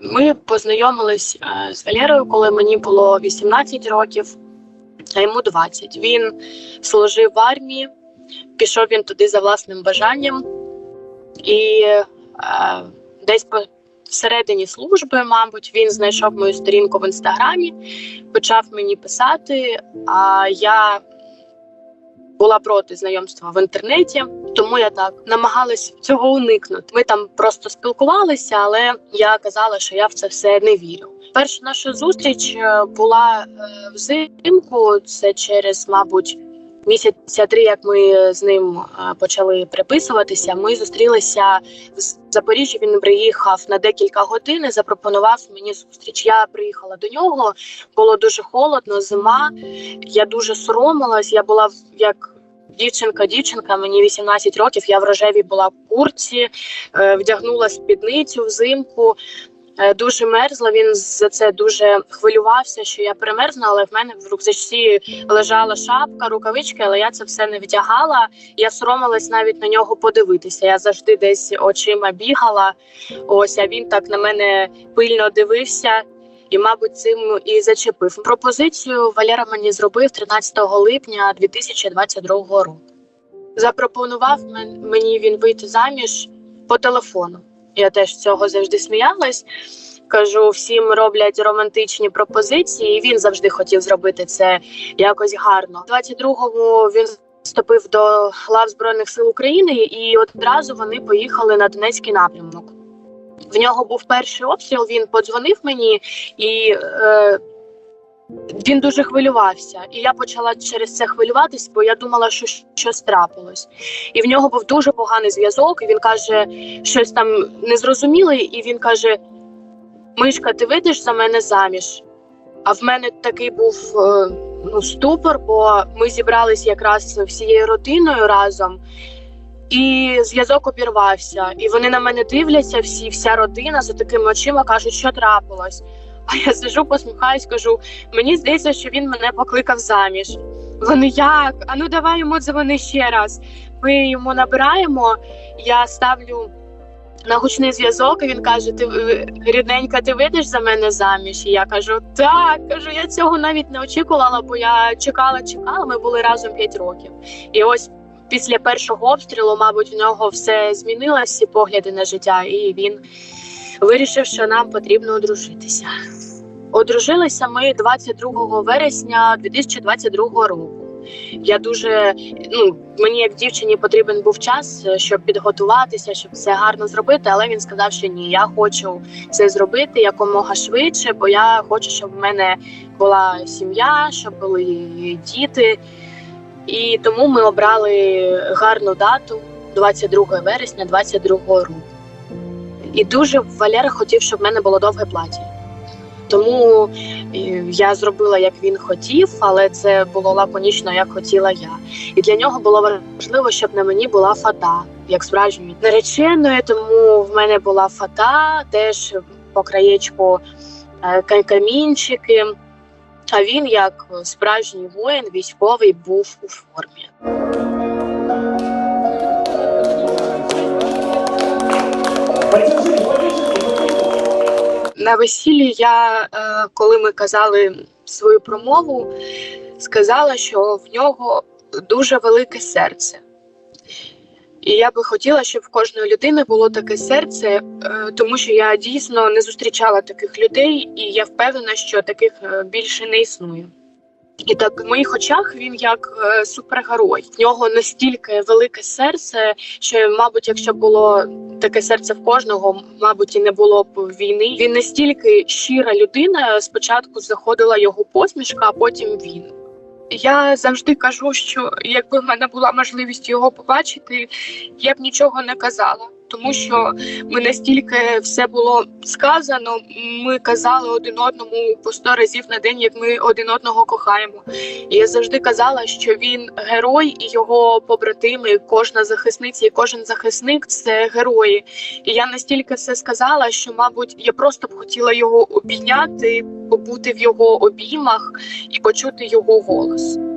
Ми познайомились е, з Валерою, коли мені було 18 років, а йому 20. Він служив в армії, пішов він туди за власним бажанням, і е, десь всередині служби, мабуть, він знайшов мою сторінку в інстаграмі, почав мені писати. А я була проти знайомства в інтернеті, тому я так намагалась цього уникнути. Ми там просто спілкувалися, але я казала, що я в це все не вірю. Перша наша зустріч е, була е, взимку. Це через, мабуть, місяця три, як ми з ним е, почали переписуватися. Ми зустрілися в Запоріжжі. Він приїхав на декілька годин. і Запропонував мені зустріч. Я приїхала до нього. Було дуже холодно, зима. Я дуже соромилась. Я була як дівчинка, дівчинка. Мені 18 років. Я в рожевій була в курці, е, вдягнула спідницю взимку. Е, Дуже мерзла. Він за це дуже хвилювався, що я перемерзну, але в мене в рюкзачці лежала шапка, рукавички, але я це все не вдягала. Я соромилась навіть на нього подивитися. Я завжди десь очима бігала. Ось а він так на мене пильно дивився і, мабуть, цим і зачепив. Пропозицію Валера мені зробив 13 липня 2022 року. Запропонував мен- мені він вийти заміж по телефону. Я теж цього завжди сміялась. Кажу, всім роблять романтичні пропозиції, і він завжди хотів зробити це якось гарно. 22-му він вступив до лав Збройних сил України, і одразу вони поїхали на Донецький напрямок. В нього був перший обстріл. Він подзвонив мені, і е, він дуже хвилювався. І я почала через це хвилюватись, бо я думала, що щось трапилось. І в нього був дуже поганий зв'язок. І він каже, щось там незрозуміле, і він каже: Мишка, ти вийдеш за мене заміж? А в мене такий був е, ну, ступор, бо ми зібрались якраз всією родиною разом. І зв'язок обірвався. І вони на мене дивляться, всі, вся родина за такими очима кажуть, що трапилось. А я сижу, посміхаюсь, кажу: мені здається, що він мене покликав заміж. Вони як? А ну давай йому дзвони ще раз. Ми йому набираємо, я ставлю на гучний зв'язок, і він каже: Ти е, рідненька, ти вийдеш за мене заміж? І я кажу, так, кажу, я цього навіть не очікувала, бо я чекала, чекала. Ми були разом 5 років. І ось після першого обстрілу, мабуть, в нього все змінилося, всі погляди на життя, і він вирішив, що нам потрібно одружитися. Одружилися ми 22 вересня 2022 року. Я дуже ну мені як дівчині потрібен був час, е, щоб підготуватися, щоб все гарно зробити. Але він сказав, що ні, я хочу це зробити якомога швидше, бо я хочу, щоб в мене була сім'я, щоб були діти. І тому ми обрали гарну дату 22 вересня 22 року. І дуже Валера хотів, щоб в мене було довге плаття. Тому е, я зробила, як він хотів, але це було лаконічно, як хотіла я. І для нього було важливо, щоб на мені була фата, як справжньої нареченої. Тому в мене була фата, теж по краєчку е, камінчики. А він, як справжній воїн, військовий, був у формі. На весіллі я, е, коли ми казали свою промову, сказала, що в нього дуже велике серце. І я би хотіла, щоб в кожної людини було таке серце, е, тому що я дійсно не зустрічала таких людей, і я впевнена, що таких е, більше не існує. І так в моїх очах він як е, супергерой. В нього настільки велике серце, що, мабуть, якщо було таке серце в кожного, мабуть, і не було б війни. Він настільки щира людина. Спочатку заходила його посмішка, а потім він. Я завжди кажу, що якби в мене була можливість його побачити, я б нічого не казала. Тому що ми настільки все було сказано, ми казали один одному по сто разів на день, як ми один одного кохаємо. І я завжди казала, що він герой, і його побратими, кожна захисниця і кожен захисник це герої. І я настільки все сказала, що, мабуть, я просто б хотіла його обійняти, побути в його обіймах і почути його голос.